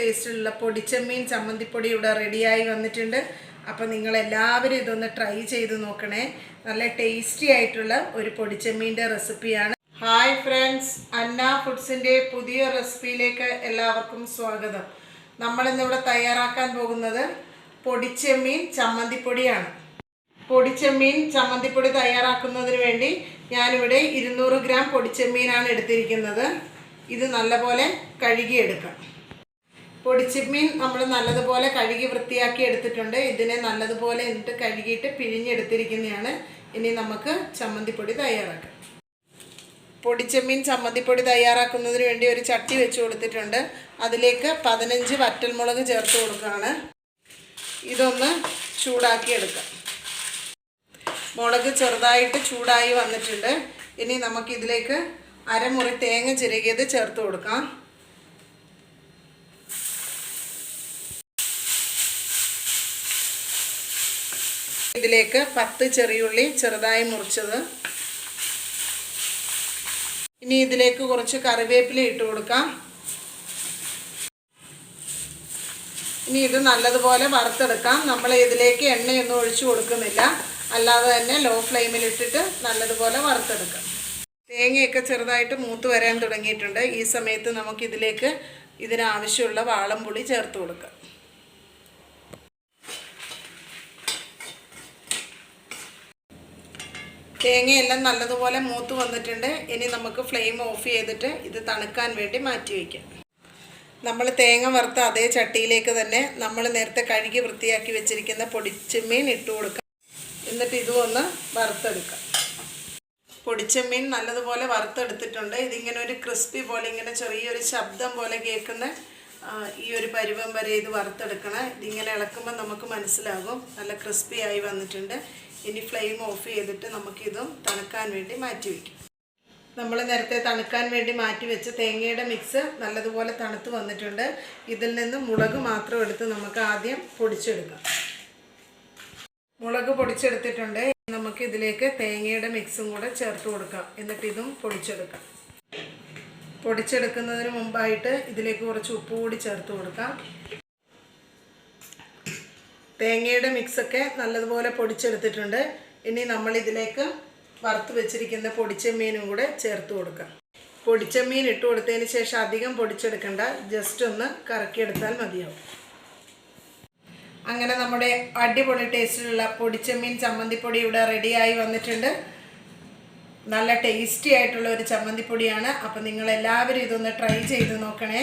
ടേസ്റ്റിലുള്ള പൊടിച്ചമ്മീൻ ചമ്മന്തിപ്പൊടി ഇവിടെ റെഡിയായി വന്നിട്ടുണ്ട്. അപ്പോൾ നിങ്ങൾ എല്ലാവരും ഇതൊന്ന് ട്രൈ ചെയ്ത് നോക്കണേ. നല്ല ടേസ്റ്റി ആയിട്ടുള്ള ഒരു പൊടിച്ചമ്മീന്റെ റെസിപ്പിയാണ് ഹായ് ഫ്രണ്ട്സ് അന്ന ഫുഡ്സിന്റെ പുതിയ റെസിപ്പിയിലേക്ക് എല്ലാവർക്കും സ്വാഗതം. നമ്മളിന്നിവിടെ തയ്യാറാക്കാൻ പോകുന്നത് പൊടിച്ചമ്മീൻ ചമ്മന്തിപ്പൊടിയാണ്. പൊടിച്ചെമ്മീൻ ചമ്മന്തിപ്പൊടി തയ്യാറാക്കുന്നതിന് വേണ്ടി ഞാനിവിടെ ഇരുന്നൂറ് ഗ്രാം പൊടിച്ചെമ്മീനാണ് എടുത്തിരിക്കുന്നത്. ഇത് നല്ലപോലെ കഴുകിയെടുക്കാം. പൊടിച്ചെമ്മീൻ നമ്മൾ നല്ലതുപോലെ കഴുകി വൃത്തിയാക്കി എടുത്തിട്ടുണ്ട്. ഇതിനെ നല്ലതുപോലെ എന്നിട്ട് കഴുകിയിട്ട് പിഴിഞ്ഞെടുത്തിരിക്കുന്നതാണ്. ഇനി നമുക്ക് ചമ്മന്തിപ്പൊടി തയ്യാറാക്കാം. പൊടിച്ചെമ്മീൻ ചമ്മന്തിപ്പൊടി തയ്യാറാക്കുന്നതിന് വേണ്ടി ഒരു ചട്ടി വെച്ച് കൊടുത്തിട്ടുണ്ട്. അതിലേക്ക് പതിനഞ്ച് വറ്റൽമുളക് ചേർത്ത് കൊടുക്കുകയാണ്. ഇതൊന്ന് ചൂടാക്കി എടുക്കാം. മുളക് ചെറുതായിട്ട് ചൂടായി വന്നിട്ടുണ്ട്. ഇനി നമുക്കിതിലേക്ക് അരമുറി തേങ്ങ ചിരകിയത് ചേർത്ത് കൊടുക്കാം. ഇതിലേക്ക് പത്ത് ചെറിയുള്ളി ചെറുതായി മുറിച്ചത്. ഇനി ഇതിലേക്ക് കുറച്ച് കറിവേപ്പില ഇട്ട് കൊടുക്കാം. ഇനി ഇത് നല്ലതുപോലെ വറുത്തെടുക്കാം. നമ്മൾ ഇതിലേക്ക് എണ്ണയൊന്നും ഒഴിച്ചു കൊടുക്കുന്നില്ല. അല്ലാതെ തന്നെ ലോ ഫ്ലെയിമിൽ ഇട്ടിട്ട് നല്ലതുപോലെ വറുത്തെടുക്കാം. തേങ്ങയൊക്കെ ചെറുതായിട്ട് മൂത്ത് വരാൻ തുടങ്ങിയിട്ടുണ്ട്. ഈ സമയത്ത് നമുക്കിതിലേക്ക് ഇതിനാവശ്യമുള്ള വാളംപുളി ചേർത്ത് കൊടുക്കാം. തേങ്ങയെല്ലാം നല്ലതുപോലെ മൂത്ത് വന്നിട്ടുണ്ട്. ഇനി നമുക്ക് ഫ്ലെയിം ഓഫ് ചെയ്തിട്ട് ഇത് തണുക്കാൻ വേണ്ടി മാറ്റി വയ്ക്കാം. നമ്മൾ തേങ്ങ വറുത്ത അതേ ചട്ടിയിലേക്ക് തന്നെ നമ്മൾ നേരത്തെ കഴുകി വൃത്തിയാക്കി വെച്ചിരിക്കുന്ന പൊടിച്ചമ്മീൻ ഇട്ട് കൊടുക്കാം. എന്നിട്ട് ഇതും ഒന്ന് വറുത്തെടുക്കാം. പൊടിച്ചമ്മീൻ നല്ലതുപോലെ വറുത്തെടുത്തിട്ടുണ്ട്. ഇതിങ്ങനെ ഒരു ക്രിസ്പി പോലെ ഇങ്ങനെ ചെറിയൊരു ശബ്ദം പോലെ കേൾക്കുന്ന ഈ ഒരു പരുവം വരെ ഇത് വറുത്തെടുക്കണം. ഇതിങ്ങനെ ഇളക്കുമ്പോൾ നമുക്ക് മനസ്സിലാകും. നല്ല ക്രിസ്പി ആയി വന്നിട്ടുണ്ട്. ഇനി ഫ്ലെയിം ഓഫ് ചെയ്തിട്ട് നമുക്കിതും തണുക്കാൻ വേണ്ടി മാറ്റി വയ്ക്കും നമ്മൾ നേരത്തെ തണുക്കാൻ വേണ്ടി മാറ്റി വെച്ച തേങ്ങയുടെ മിക്സ് നല്ലതുപോലെ തണുത്ത് വന്നിട്ടുണ്ട്. ഇതിൽ നിന്ന് മുളക് മാത്രം എടുത്ത് നമുക്ക് ആദ്യം പൊടിച്ചെടുക്കാം. മുളക് പൊടിച്ചെടുത്തിട്ടുണ്ട്. നമുക്ക് ഇതിലേക്ക് തേങ്ങയുടെ മിക്സും കൂടെ ചേർത്ത് കൊടുക്കാം. എന്നിട്ട് ഇതും പൊടിച്ചെടുക്കാം. പൊടിച്ചെടുക്കുന്നതിന് മുമ്പായിട്ട് ഇതിലേക്ക് കുറച്ച് ഉപ്പ് കൂടി ചേർത്ത് കൊടുക്കാം. തേങ്ങയുടെ മിക്സൊക്കെ നല്ലതുപോലെ പൊടിച്ചെടുത്തിട്ടുണ്ട്. ഇനി നമ്മൾ ഇതിലേക്ക് വറുത്ത് വെച്ചിരിക്കുന്ന പൊടിച്ചമീനും കൂടെ ചേർത്ത് കൊടുക്കാം. പൊടിച്ചമീൻ ഇട്ട് കൊടുത്തതിന് ശേഷം അധികം പൊടിച്ചെടുക്കണ്ട. ജസ്റ്റ് ഒന്ന് കറക്കിയെടുത്താൽ മതിയാവും. അങ്ങനെ നമ്മുടെ അടിപൊളി ടേസ്റ്റിലുള്ള പൊടിച്ചമീൻ ചമ്മന്തിപ്പൊടി ഇവിടെ റെഡിയായി വന്നിട്ടുണ്ട്. നല്ല ടേസ്റ്റി ആയിട്ടുള്ള ഒരു ചമ്മന്തിപ്പൊടിയാണ്. അപ്പം നിങ്ങളെല്ലാവരും ഇതൊന്ന് ട്രൈ ചെയ്ത് നോക്കണേ.